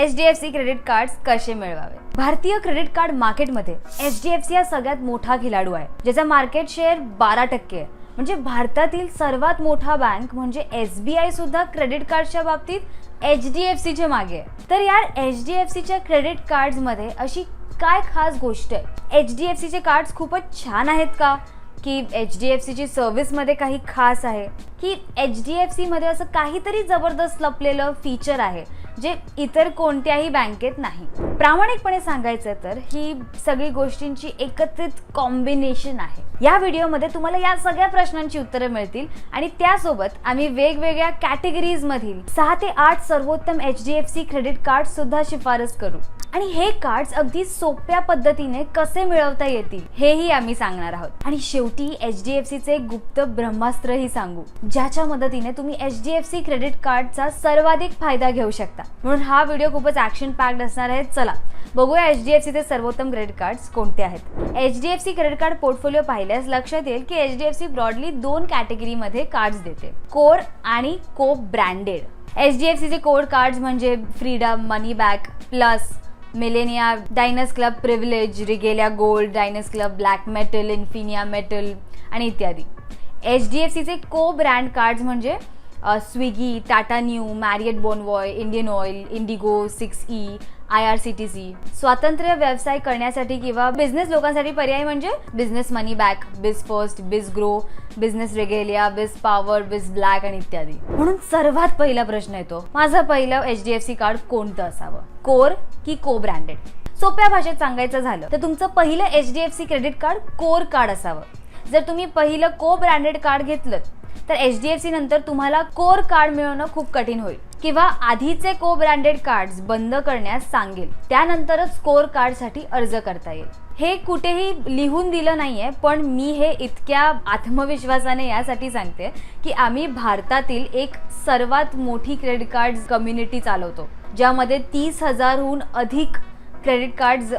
H D F C credit card कसे मिळवावे? भारतीय क्रेडिट कार्ड मार्केटमध्ये एच डी एफ सी हा सगळ्यात मोठा खेळाडू आहे ज्याचा मार्केट शेअर बारा टक्के आहे. म्हणजे भारतातील सर्वात मोठा बँक म्हणजे एस बी आय सुद्धा क्रेडिट कार्डच्या बाबतीत एच डी एफ सीच्या मागे आहे. तर यार एच डी एफ सीच्या क्रेडिट कार्ड्समध्ये अशी काय खास गोष्ट आहे? एच डी एफ सीचे कार्ड्स खूपच छान आहेत का? की एच डी एफ सीची सर्व्हिसमध्ये काही खास आहे की एच डी एफ सीमध्ये असं काहीतरी जबरदस्त लपलेलं फीचर आहे जे इतर कोणत्याही बँकेत नाही. प्रामाणिकपणे सांगायचं तर ही सगळी गोष्टींची एकत्रित कॉम्बिनेशन आहे. या व्हिडिओमध्ये तुम्हाला या सगळ्या प्रश्नांची उत्तरं मिळतील आणि त्यासोबत आम्ही वेगवेगळ्या कॅटेगरीज मधील सहा ते आठ सर्वोत्तम H D F C credit card सुद्धा शिफारस करू. आणि हे कार्ड्स अगदी सोप्या पद्धतीने कसे मिळवता येतील हेही आम्ही सांगणार आहोत. आणि शेवटी एच डी एफ सीचे गुप्त ब्रह्मास्त्रही सांगू ज्याच्या मदतीने तुम्ही H D F C credit कार्डचा सर्वाधिक फायदा घेऊ शकता. म्हणून हा व्हिडिओ खूपच ऍक्शन पॅक्ड असणार आहे. चला बघूया एच डी एफ सीचे सर्वोत्तम क्रेडिट कार्ड्स कोणते आहेत. H D F C credit card portfolio पाहिल्यास लक्षात येईल की H D F C broadly दोन कॅटेगरीमध्ये कार्ड्स देते. कोर आणि co branded H D F सीचे कोड कार्ड्स म्हणजे freedom money back plus Millennia Diners club privilege Regalia gold Diners club black metal Infinia metal आणि इत्यादी. एच डी एफ सीचे co brand cards म्हणजे Swiggy Tata Neu Marriott Bonvoy Indian oil IndiGo six E I R C T C स्वातंत्र्य व्यवसाय करण्यासाठी किंवा business लोकांसाठी पर्याय म्हणजे business money back biz first biz grow business Regalia biz power biz black आणि इत्यादी. म्हणून सर्वात पहिला प्रश्न येतो माझं पहिलं H D F C card कोणतं असावं? कोर की को ब्रँडेड सोप्या भाषेत सांगायचं झालं तर तुमचं पहिलं H D F C credit card core card असावं. जर तुम्ही पहिलं को ब्रँडेड कार्ड घेतलं तर एच डी एफ सी नंतर तुम्हाला कोर कार्ड मिळवणं खूप कठीण होईल. किंवा आधीचे को ब्रँडेड कार्ड्स बंद करण्यास सांगेल. त्यानंतरच स्कोअर कार्डसाठी अर्ज करता येईल. हे कुठेही लिहून दिलं नाहीये पण मी हे इतक्या आत्मविश्वासाने यासाठी सांगते की आम्ही भारतातील एक सर्वात मोठी क्रेडिट कार्ड कम्युनिटी चालवतो ज्यामध्ये तीस हजारहून अधिक क्रेडिट कार्ड्स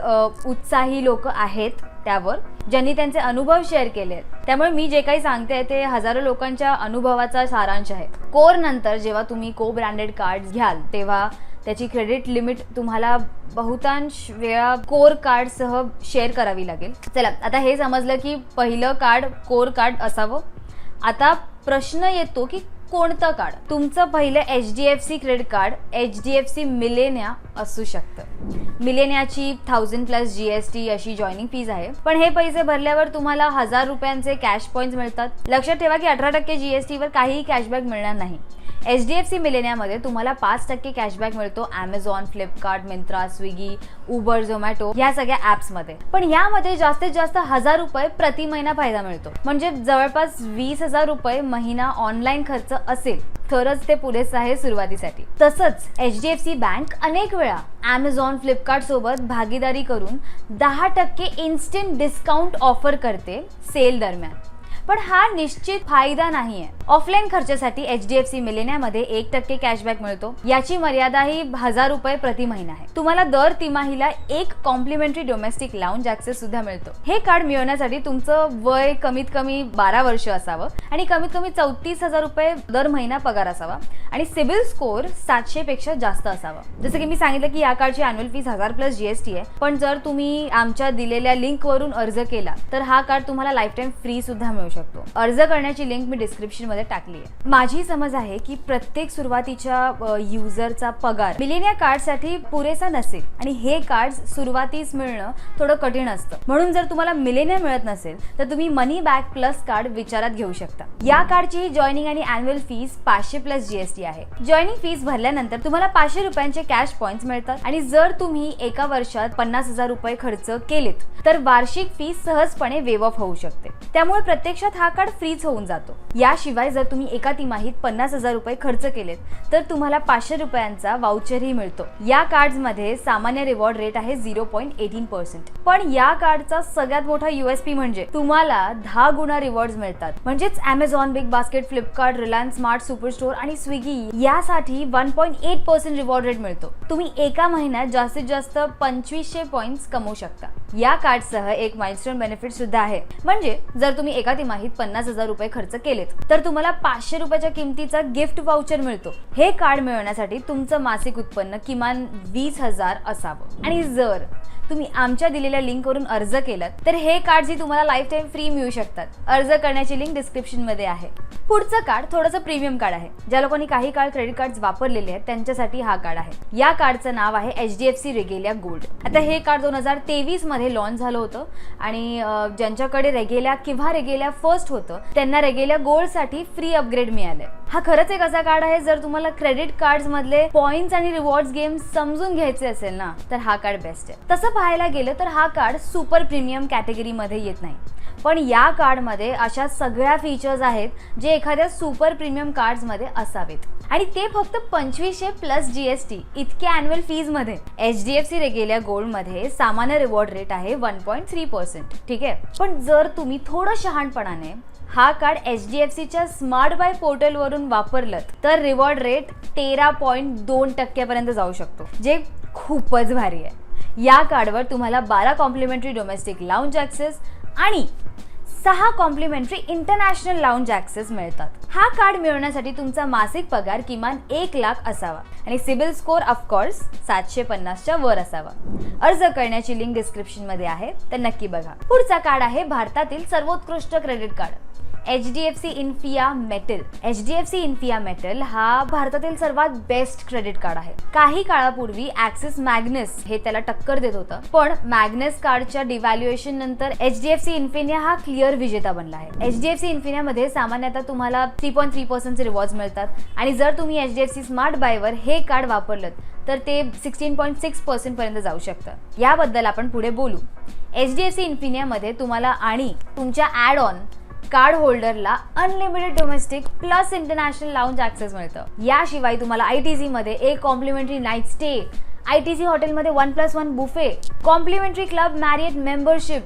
उत्साही लोक आहेत. त्यावर ज्यांनी त्यांचे अनुभव शेअर केले आहेत. त्यामुळे मी जे काही सांगते ते हजारो लोकांच्या अनुभवाचा सारांश आहे. कोर नंतर जेव्हा तुम्ही को ब्रँडेड कार्ड घ्याल तेव्हा त्याची क्रेडिट लिमिट तुम्हाला बहुतांश वेळा कोर कार्डसह शेअर करावी लागेल. चला आता हे समजलं की पहिलं कार्ड कोर कार्ड असावं. आता प्रश्न येतो की कोणतं कार्ड? तुमचं पहिलं H D F C credit card H D F C Millennia असू शकतं. मिलेनियाची thousand plus G S T अशी जॉईनिंग फीज आहे. पण हे पैसे भरल्यावर तुम्हाला हजार रुपयांचे कॅश पॉईंट्स मिळतात. लक्षात ठेवा की अठरा टक्के जी एस काहीही कॅशबॅक मिळणार नाही. एच डी एफ सी मिलेनियामध्ये तुम्हाला पाच टक्के कॅशबॅक मिळतो. Amazon Flipkart Myntra Swiggy Uber Zomato या सगळ्या ॲप्समध्ये पण यामध्ये जास्तीत जास्त हजार रुपये प्रति महिना फायदा मिळतो. म्हणजे जवळपास वीस हजार रुपये महिना ऑनलाईन खर्च असेल. तरच ते पुरेसं आहे सुरुवातीसाठी. तसंच H D F C bank अनेक वेळा ॲमेझॉन फ्लिपकार्ट सोबत भागीदारी करून दहा टक्के इन्स्टंट डिस्काउंट ऑफर करते सेल दरम्यान. पण हा निश्चित फायदा नाहीये. ऑफलाईन खर्चासाठी एच डी एफ सी मिलेनियामध्ये एक टक्के कॅशबॅक मिळतो. याची मर्यादा ही हजार रुपये प्रति महिना आहे. तुम्हाला दर तिमाहीला एक कॉम्प्लिमेंटरी डोमेस्टिक लाऊंज ऍक्सेस सुद्धा मिळतो. हे कार्ड मिळवण्यासाठी तुमचं वय कमीत कमी बारा वर्ष असावं आणि कमीत कमी चौतीस हजार रुपये दर महिना पगार असावा आणि सिबिल स्कोअर सातशे पेक्षा जास्त असावा. जसं की मी सांगितलं की या कार्डची अॅन्युअल फीस हजार प्लस जीएसटी आहे. पण जर तुम्ही आमच्या दिलेल्या लिंक वरून अर्ज केला तर हा कार्ड तुम्हाला लाईफ टाईम फ्री सुद्धा मिळू शकतो. अर्ज करण्याची लिंक मी डिस्क्रिप्शनमध्ये टाकली आहे. माझी समज आहे की प्रत्येक सुरुवातीच्या युजरचा पगार मिलेनिया कार्डसाठी पुरेसा नसेल आणि हे कार्ड सुरुवातीस मिळणं थोडं कठीण असतं. म्हणून जर तुम्हाला मिलेनिया मिळत नसेल तर तुम्ही मनी बॅक प्लस कार्ड विचारात घेऊ शकता. या कार्डची जॉईनिंग आणि अॅन्युअल फीस पाचशे प्लस जीएसटी आहे. जॉईनिंग फीस भरल्यानंतर तुम्हाला पाचशे रुपयांचे कॅश पॉईंट्स मिळतात आणि जर तुम्ही एका वर्षात पन्नास हजार रुपये खर्च केलेत तर वार्षिक फी सहजपणे वेव ऑफ होऊ शकते. त्यामुळे प्रत्यक्षात हा कार्ड फ्रीच होऊन जातो. याशिवाय जर तुम्ही एका तिमाहीत पन्नास हजार रुपये खर्च केलेत तर तुम्हाला पाचशे रुपयांचा वाउचरही मिळतो. या कार्डमध्ये सामान्य रिवॉर्ड रेट आहे झिरो पॉईंट एटीन पर्सेंट पण या कार्डचा सगळ्यात मोठा युएसपी म्हणजे तुम्हाला दहा गुणा रिवॉर्ड मिळतात. म्हणजेच Amazon big basket Flipkart Reliance smart super store आणि स्विगी यासाठी one point eight percent reward rate मिळतो. तुम्ही एका महिन्यात जास्तीत जास्त पंचवीसशे पॉईंट्स कमवू शकता. या कार्डसह एक माइलस्टोन बेनिफिट सुद्धा आहे. म्हणजे जर तुम्ही एका तिमाहीत पन्नास हजार रुपये खर्च केलेत तर तुम्हाला पाचशे रुपयाच्या किमतीचा गिफ्ट वाउचर मिळतो. हे कार्ड मिळवण्यासाठी तुमचं मासिक उत्पन्न किमान वीस हजार असावं. आणि जर तुम्ही आमच्या दिलेल्या लिंकवरून अर्ज केलात तर हे कार्ड जी तुम्हाला लाईफ टाईम फ्री मिळू शकतात. अर्ज करण्याची लिंक डिस्क्रिप्शनमध्ये आहे. पुढचं कार्ड थोडंसं प्रीमियम कार्ड आहे. ज्या लोकांनी काही काळ क्रेडिट कार्ड वापरलेले आहेत त्यांच्यासाठी हा कार्ड आहे. या कार्डचं नाव आहे H D F C Regalia gold. आता हे कार्ड दोन हजार तेवीसमध्ये लॉन्च झालं होतं आणि ज्यांच्याकडे रेगेल्या किंवा रेगेल्या फर्स्ट होतं त्यांना रेगेलिया गोल्डसाठी फ्री अपग्रेड मिळालंय. हा खरंच एक असा कार्ड आहे जर तुम्हाला क्रेडिट कार्ड मधले पॉइंट्स आणि रिवॉर्ड गेम समजून घ्यायचे असेल ना तर हा कार्ड बेस्ट आहे. तसं पाहायला गेलं तर हा कार्ड सुपर प्रीमियम कॅटेगरीमध्ये येत नाही. पण या कार्डमध्ये अशा सगळ्या फीचर्स आहेत जे एखाद्या सुपर प्रीमियम कार्ड्समध्ये असावेत. आणि ते फक्त पंचवीसशे प्लस जी एस टी इतक्या अॅन्युअल फीजमध्ये H D F C Regalia गोल्डमध्ये सामान्य रिवॉर्ड रेट आहे वन पॉईंट थ्री पर्सेंट ठीक आहे? पण जर तुम्ही थोडं शहाणपणाने हा कार्ड एच डी एफ सीच्या स्मार्ट बाय पोर्टलवरून वापरलं तर रिवॉर्ड रेट तेरा पॉईंट दोन टक्क्यापर्यंत जाऊ शकतो जे खूपच भारी आहे. या कार्डवर तुम्हाला बारा कॉम्प्लिमेंटरी डोमेस्टिक लाऊंज ॲक्सेस आणि सहा कॉम्प्लिमेंटरी इंटरनॅशनल लाऊंज ॲक्सेस मिळतात. हा कार्ड मिळवण्यासाठी तुमचा मासिक पगार किमान एक लाख असावा आणि सिबिल स्कोअर ऑफकोर्स सातशे पन्नासच्या वर असावा. अर्ज करण्याची लिंक डिस्क्रिप्शनमध्ये आहे तर नक्की बघा. पुढचा कार्ड आहे भारतातील सर्वोत्कृष्ट credit card H D F C Infinia metal H D F C Infinia metal हा भारतातील सर्वात बेस्ट क्रेडिट कार्ड आहे. काही काळापूर्वी ऍक्सिस मॅग्नेस हे त्याला टक्कर देत होतं. पण मॅग्नेस कार्डच्या डिव्हॅल्युएशन नंतर H D F C Infinia हा क्लिअर विजेता बनला आहे. एच डी एफ सी इन्फिनियामध्ये सामान्यतः तुम्हाला थ्री पॉईंट थ्री पर्सेंटचे रिवॉर्ड्स मिळतात. आणि जर तुम्ही H D F C smart बायवर हे कार्ड वापरलं तर ते सिक्स्टीन पॉईंट सिक्स पर्सेंट पर्यंत जाऊ शकतं. याबद्दल आपण पुढे बोलू. एच डी एफ सी इन्फिनियामध्ये तुम्हाला आणि तुमच्या add on card होल्डरला unlimited domestic plus international lounge access मिळतं. याशिवाय तुम्हाला आय टी सीमध्ये एक complimentary night stay I T C हॉटेलमध्ये one plus one buffet complimentary club Marriott membership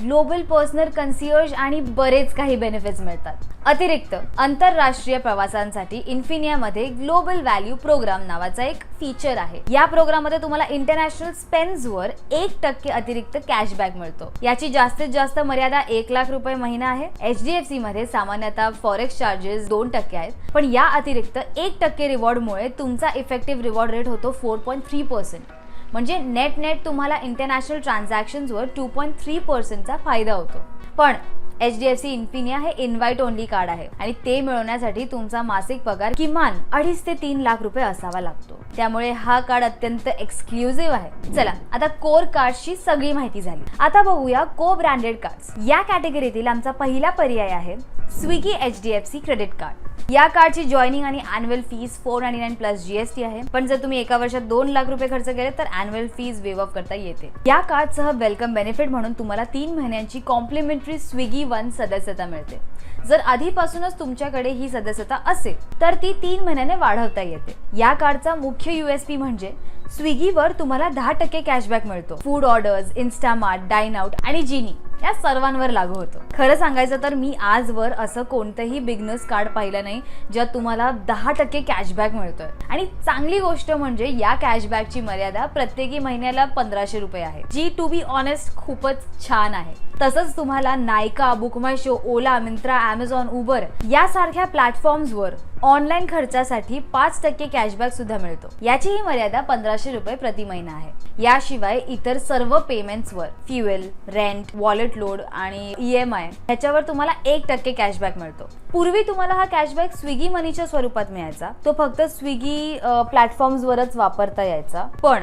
global personal concierge आणि बरेच काही बेनिफिट्स मिळतात. अतिरिक्त आंतरराष्ट्रीय प्रवासांसाठी इन्फिनियामध्ये ग्लोबल व्हॅल्यू प्रोग्राम नावाचा एक फीचर आहे. या प्रोग्राममध्ये तुम्हाला इंटरनॅशनल स्पेन्सवर एक टक्के अतिरिक्त कॅशबॅक मिळतो. याची जास्तीत जास्त मर्यादा एक लाख रुपये महिना आहे. एच डी एफ सी मध्ये सामान्यतः फॉरेक्स चार्जेस दोन टक्के आहेत. पण या अतिरिक्त एक टक्के रिवॉर्डमुळे तुमचा इफेक्टिव्ह रिवॉर्ड रेट होतो फोर पॉईंट थ्री पर्सेंट म्हणजे नेट नेट तुम्हाला इंटरनॅशनल ट्रान्झॅक्शन्सवर टू पॉईंट थ्री पर्सेंटचा फायदा होतो. पण H D F C Infinia हे इन्व्हाइट ओनली कार्ड आहे. आणि ते मिळवण्यासाठी तुमचा मासिक पगार किमान अडीच ते तीन लाख रुपये असावा लागतो. त्यामुळे हा कार्ड अत्यंत एक्सक्लुझिव्ह आहे. चला आता कोर कार्डची सगळी माहिती झाली. आता बघूया को ब्रँडेड कार्ड या कॅटेगरीतील आमचा पहिला पर्याय आहे Swiggy H D F C credit card या कार्डची जॉईनिंग आणि annual fees four ninety nine plus GST आहे. पण जर तुम्ही एका वर्षात दोन लाख रुपये खर्च केले तर अॅन्युअल फीस वेव ऑफ करता येते. या कार्डसह वेलकम बेनिफिट म्हणून तुम्हाला तीन महिन्यांची कॉम्प्लिमेंटरी स्विगी वन सदस्यता मिळते. जर आधीपासूनच तुमच्याकडे ही सदस्यता असेल तर ती तीन महिन्याने वाढवता येते. या कार्डचा मुख्य युएसपी म्हणजे स्विगीवर तुम्हाला दहा टक्के कॅशबॅक मिळतो. Food orders Instamart dine out आणि जिनी या सर्वांवर लागू होतो. खरं सांगायचं तर मी आजवर असं कोणतंही बिझनेस कार्ड पाहिलं नाही ज्यात तुम्हाला दहा टक्के कॅशबॅक मिळतोय. आणि चांगली गोष्ट म्हणजे या कॅशबॅकची मर्यादा प्रत्येकी महिन्याला पंधराशे रुपये आहे. जी टू बी ऑनेस्ट खूपच छान आहे. तसंच तुम्हाला Nykaa book my show Ola Myntra Amazon Uber यासारख्या प्लॅटफॉर्म्सवर ऑनलाईन खर्चासाठी पाच टक्के कॅशबॅक सुद्धा मिळतो. याची ही मर्यादा पंधराशे रुपये प्रति महिना आहे. याशिवाय इतर सर्व पेमेंट्सवर फ्युएल रेंट वॉलेट लोड आणि ई एम आय ह्याच्यावर तुम्हाला एक टक्के कॅशबॅक मिळतो. पूर्वी तुम्हाला हा कॅशबॅक स्विगी मनीच्या स्वरूपात मिळायचा. तो फक्त स्विगी प्लॅटफॉर्म्सवरच वापरता यायचा. पण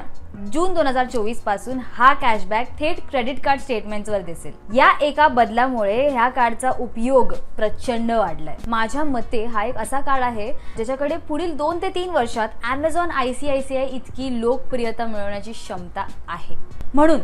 जून दोन हजार चोवीसपासून हा कॅशबॅक थेट क्रेडिट कार्ड स्टेटमेंटवर दिसेल. या एका बदलामुळे ह्या कार्डचा उपयोग प्रचंड वाढलाय. माझ्या मते हा एक असा कार्ड आहे ज्याच्याकडे पुढील दोन ते तीन वर्षात Amazon I C I C I इतकी लोकप्रियता मिळवण्याची क्षमता आहे. म्हणून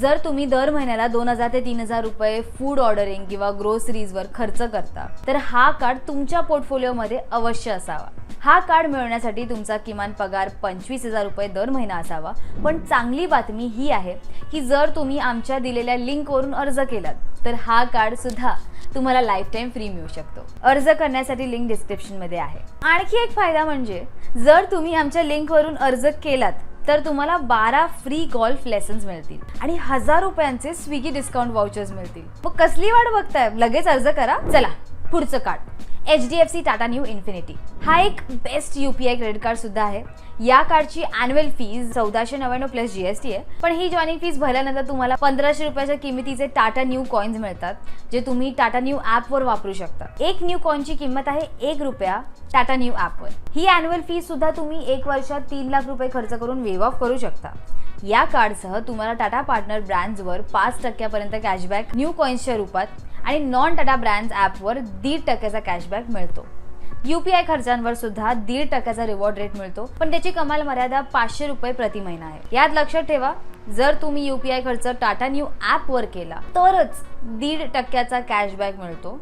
जर तुम्ही दर महिन्याला दोन हजार ते तीन हजार रुपये फूड ऑर्डरिंग किंवा ग्रोसरीजवर खर्च करता तर हा कार्ड तुमच्या पोर्टफोलिओमध्ये अवश्य असावा. हा कार्ड मिळवण्यासाठी तुमचा किमान पगार पंचवीस हजार रुपये दर महिना असावा. पण चांगली बातमी ही आहे की जर तुम्ही आमच्या दिलेल्या लिंकवरून अर्ज केलात तर हा कार्ड सुद्धा तुम्हाला लाईफ टाईम फ्री मिळू शकतो. अर्ज करण्यासाठी लिंक डिस्क्रिप्शनमध्ये आहे. आणखी एक फायदा म्हणजे जर तुम्ही आमच्या लिंकवरून अर्ज केलात तर तुम्हाला बारा फ्री गॉल्फ लेसन्स मिळतील. आणि हजार रुपयांचे स्विगी डिस्काउंट वाउचर्स मिळतील. मग कसली वाट बघताय? लगेच अर्ज करा. चला. पुढचं card H D F C Tata new infinity हा एक best U P I credit card सुद्धा आहे. या कार्डची अॅन्युअल फीज चौदाशे नव्याण्णव प्लस जी एस टी आहे. पण ही जॉईनिंग फीज भरल्यानंतर तुम्हाला पंधराशे रुपयाच्या किमतीचे टाटा न्यू कॉइन्स मिळतात जे तुम्ही टाटा न्यू ॲपवर वापरू शकता. एक न्यू कॉईनची किंमत आहे एक रुपया टाटा न्यू ॲपवर ही अॅन्युअल फीज सुद्धा तुम्ही एक वर्षात तीन लाख रुपये खर्च करून वेव ऑफ करू शकता. या कार्डसह तुम्हाला टाटा पार्टनर ब्रँड्सवर पाच टक्क्यापर्यंत कॅशबॅक न्यू कॉइन्सच्या रूपात आणि नॉन टाटा ब्रँड्स ॲपवर दीड टक्क्याचा कॅशबॅक मिळतो. यू पी आय खर्चांवर सुद्धा दीड टक्क्याचा रिवॉर्ड रेट मिळतो. पण त्याची कमाल मर्यादा पाचशे रुपये प्रति महिना आहे. यात लक्षात ठेवा जर तुम्ही यू पी आय खर्च टाटा न्यू ॲपवर केला तरच दीड टक्क्याचा कॅशबॅक मिळतो.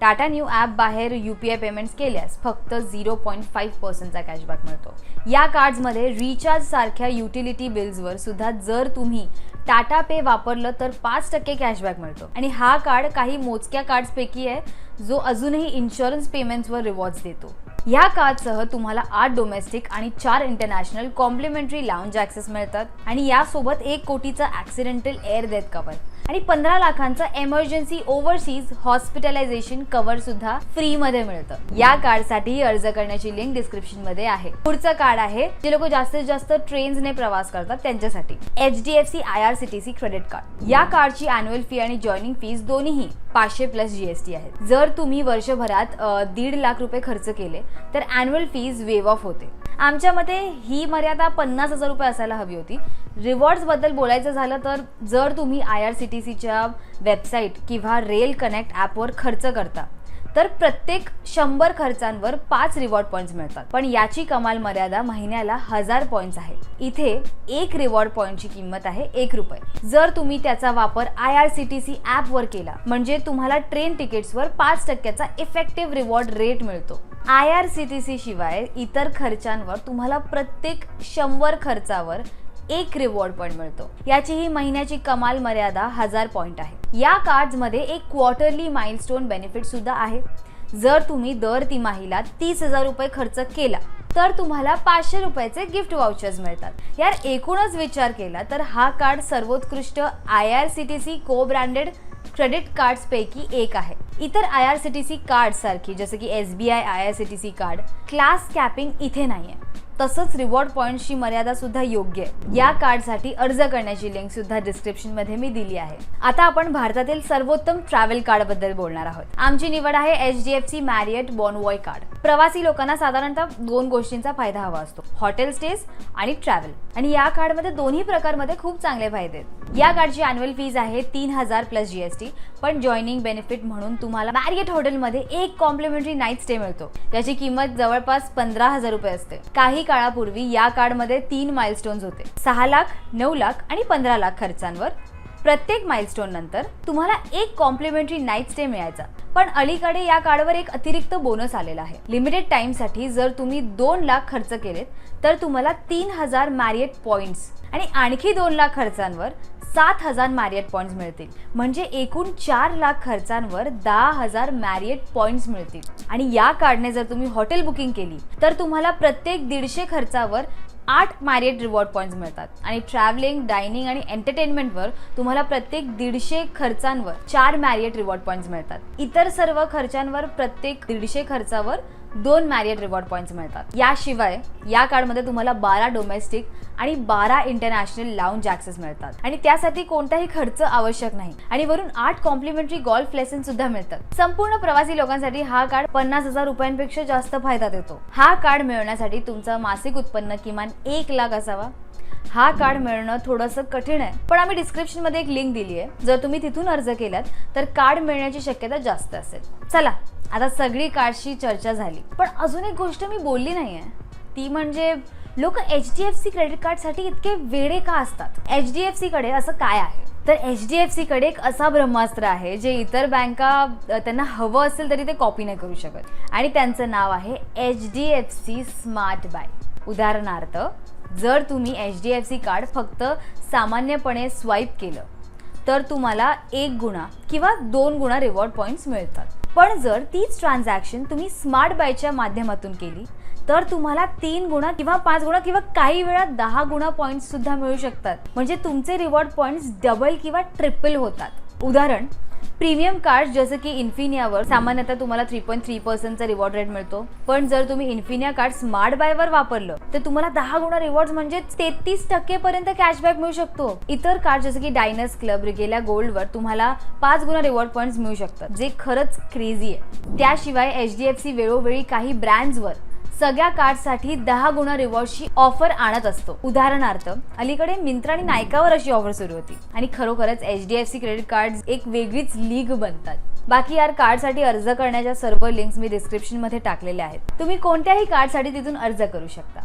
टाटा न्यू ॲप बाहेर यू पी आय पेमेंट्स केल्यास फक्त झिरो पॉईंट फाईव्ह पर्सेंटचा कॅशबॅक मिळतो. या कार्ड्समध्ये रिचार्ज सारख्या युटिलिटी बिल्सवर सुद्धा जर तुम्ही टाटा पे वापरलं तर पाच टक्के कॅशबॅक मिळतो. आणि हा कार्ड काही मोजक्या कार्ड्सपैकी आहे जो अजूनही इन्शुरन्स पेमेंट्सवर रिवॉर्ड्स देतो. ह्या कार्डसह तुम्हाला आठ डोमेस्टिक आणि चार इंटरनॅशनल कॉम्प्लिमेंटरी लाऊंज ॲक्सेस मिळतात. आणि यासोबत एक कोटीचा ॲक्सिडेंटल एअर डेथ कवर आणि पंधरा लाखांचं एमर्जन्सी ओव्हरसीज हॉस्पिटलायझेशन कव्हर सुद्धा फ्री मध्ये मिळतं. या कार्डसाठी अर्ज करण्याची लिंक डिस्क्रिप्शनमध्ये आहे. पुढचं कार्ड आहे जे लोक जास्तीत जास्त ट्रेन्सने प्रवास करतात त्यांच्यासाठी. H D F C I R C T C credit card या कार्डची अॅन्युअल फी आणि जॉईनिंग फीज दोन्हीही पाचशे प्लस जीएसटी आहे जर तुम्ही वर्षभरात दीड लाख रुपये खर्च केले तर अॅन्युअल फीज वेव ऑफ होते. आमच्या मते ही मर्यादा पन्नास हजार रुपये असायला हवी होती. रिवॉर्ड्सबद्दल बोलायचं झालं तर जर तुम्ही आय आर सी टी सीच्या वेबसाईट किंवा रेल कनेक्ट ॲपवर खर्च करता तर प्रत्येक शंभर खर्चांवर पाच रिवॉर्ड पॉईंट्स मिळतात. पण याची कमाल मर्यादा महिन्याला हजार पॉईंट्स आहे. इथे एक रिवॉर्ड पॉईंटची किंमत आहे एक रुपये. जर तुम्ही त्याचा वापर I R C T C ॲपवर केला म्हणजे तुम्हाला ट्रेन तिकीट्सवर पाच टक्क्याचा इफेक्टिव्ह रिवॉर्ड रेट मिळतो. I R C T C शिवाय इतर खर्चांवर तुम्हाला प्रत्येक शंभर खर्चावर एक रिवॉर्ड पॉईंट मिळतो. याची ही महिन्याची कमाल मर्यादा हजार पॉईंट आहे. या कार्ड्समध्ये एक क्वार्टरली माइलस्टोन बेनिफिट सुद्धा आहे. जर तुम्ही दर तिमाहीला तीस हजार रुपये खर्च केला तर तुम्हाला पाचशे रुपयाचे गिफ्ट वाउचर्स मिळतात. यार एकूणच विचार केला तर हा कार्ड सर्वोत्कृष्ट I R C T C co branded credit कार्ड्सपैकी एक आहे. इतर I R C T C card सारखी जसं की S B I I R C T C card class capping इथे नाही आहे तसंच रिवॉर्ड पॉईंटची मर्यादा सुद्धा योग्य आहे. या कार्डसाठी अर्ज करण्याची लिंक सुद्धा डिस्क्रिप्शनमध्ये मी दिली आहे. आता आपण भारतातील सर्वोत्तम ट्रॅव्हल कार्डबद्दल बोलणार आहोत. आमची निवड आहे H D F C Marriott Bonvoy card प्रवासी लोकांना साधारणतः दोन गोष्टींचा फायदा हवा असतो. हॉटेल स्टेज आणि ट्रॅव्हल आणि या कार्डमध्ये दोन्ही प्रकारमध्ये खूप चांगले फायदे आहेत. या कार्डची अॅन्युअल फीज आहे तीन हजार प्लस जीएसटी पण जॉईनिंग बेनिफिट म्हणून तुम्हाला मॅरियट हॉटेलमध्ये एक कॉम्प्लिमेंटरी नाईट स्टे मिळतो. त्याची किंमत जवळपास पंधरा हजार रुपये असते. काही काळापूर्वी या कार्डमध्ये तीन माइलस्टोन्स होते. सहा लाख नऊ लाख आणि पंधरा लाख खर्चांवर. प्रत्येक माइलस्टोन नंतर तुम्हाला एक कॉम्प्लिमेंटरी नाईट स्टे मिळायचा. पण अलीकडे या कार्डवर एक अतिरिक्त बोनस आलेला आहे. लिमिटेड टाइमसाठी जर तुम्ही दोन लाख खर्च केलेत तर तुम्हाला तीन हजार मॅरियट पॉइंट्स आणि आणखी दोन लाख खर्चांवर सात हजार मॅरियट पॉईंट्स मिळतील. म्हणजे एकूण चार लाख खर्चांवर दहा हजार मॅरियट पॉईंट्स मिळतील. आणि या कार्डने जर तुम्ही हॉटेल बुकिंग केली तर तुम्हाला प्रत्येक दीडशे खर्चावर आठ मॅरियट रिवॉर्ड पॉईंट्स मिळतात. आणि ट्रॅव्हलिंग डायनिंग आणि एंटरटेनमेंटवर तुम्हाला प्रत्येक दीडशे खर्चांवर चार मॅरियट रिवॉर्ड पॉईंट्स मिळतात. इतर सर्व खर्चांवर प्रत्येक दीडशे खर्चावर दोन मॅरियट रिवॉर्ड पॉईंट्स मिळतात. याशिवाय या कार्डमध्ये तुम्हाला बारा डोमेस्टिक आणि बारा इंटरनॅशनल लाऊंज ऍक्सेस मिळतात. आणि त्यासाठी कोणताही खर्च आवश्यक नाही. आणि वरून आठ कॉम्प्लिमेंटरी गॉल्फ लेसन सुद्धा मिळतात. संपूर्ण प्रवासी लोकांसाठी हा कार्ड पन्नास हजार रुपयांपेक्षा जास्त फायदा देतो. हा कार्ड मिळवण्यासाठी तुमचं मासिक उत्पन्न किमान एक लाख असावा. हा कार्ड मिळणं थोडंसं कठीण आहे. पण आम्ही डिस्क्रिप्शनमध्ये एक लिंक दिली आहे जर तुम्ही तिथून अर्ज केलात तर कार्ड मिळण्याची शक्यता जास्त असेल. चला आता सगळी कार्डशी चर्चा झाली. पण अजून एक गोष्ट मी बोलली नाही आहे ती म्हणजे लोक H D F C credit कार्डसाठी इतके वेडे का असतात? एच डी एफ सीकडे असं काय आहे? तर एच डी एफ सीकडे एक असा ब्रह्मास्त्र आहे जे इतर बँका त्यांना हवं असेल तरी ते कॉपी नाही करू शकत. आणि त्यांचं नाव आहे H D F C smart buy उदाहरणार्थ जर तुम्ही H D F C card फक्त सामान्यपणे स्वाईप केलं तर तुम्हाला एक गुणा किंवा दोन गुणा रिवॉर्ड पॉईंट्स मिळतात. पण जर तीच ट्रान्झॅक्शन तुम्ही स्मार्ट बायच्या माध्यमातून केली तर तुम्हाला तीन गुणा किंवा पाच गुणा किंवा काही वेळा दहा गुणा पॉईंट्स सुद्धा मिळू शकतात. म्हणजे तुमचे रिवॉर्ड पॉईंट्स डबल किंवा ट्रिपल होतात. उदाहरण प्रीमियम कार्ड जसं की इन्फिनियावर सामान्यतः तुम्हाला थ्री पॉईंट थ्री पर्सेंटचा रिवॉर्ड रेट मिळतो. पण जर तुम्ही इन्फिनिया कार्ड स्मार्ट बायवर वापरलं तर तुम्हाला दहा गुणा रिवॉर्ड म्हणजे तेहतीस टक्के पर्यंत कॅशबॅक मिळू शकतो. इतर कार्ड जसं की डायनस क्लब रिगेला गोल्डवर तुम्हाला पाच गुणा रिवॉर्ड पॉईंट्स मिळू शकतात जे खरंच क्रेझी आहे. त्याशिवाय एच डी एफ सी वेळोवेळी काही ब्रँड्सवर सगळ्या कार्डसाठी दहा गुणा रिवॉर्डची ऑफर आणत असतो. उदाहरणार्थ अलीकडे मिंत्रा आणि नायकावर अशी ऑफर सुरू होती. आणि खरोखरच H D F C credit card एक वेगळीच लीग बनतात. बाकी यार कार्डसाठी अर्ज करण्याच्या सर्व लिंक्स मी डिस्क्रिप्शनमध्ये टाकलेल्या आहेत. तुम्ही कोणत्याही कार्डसाठी तिथून अर्ज करू शकता.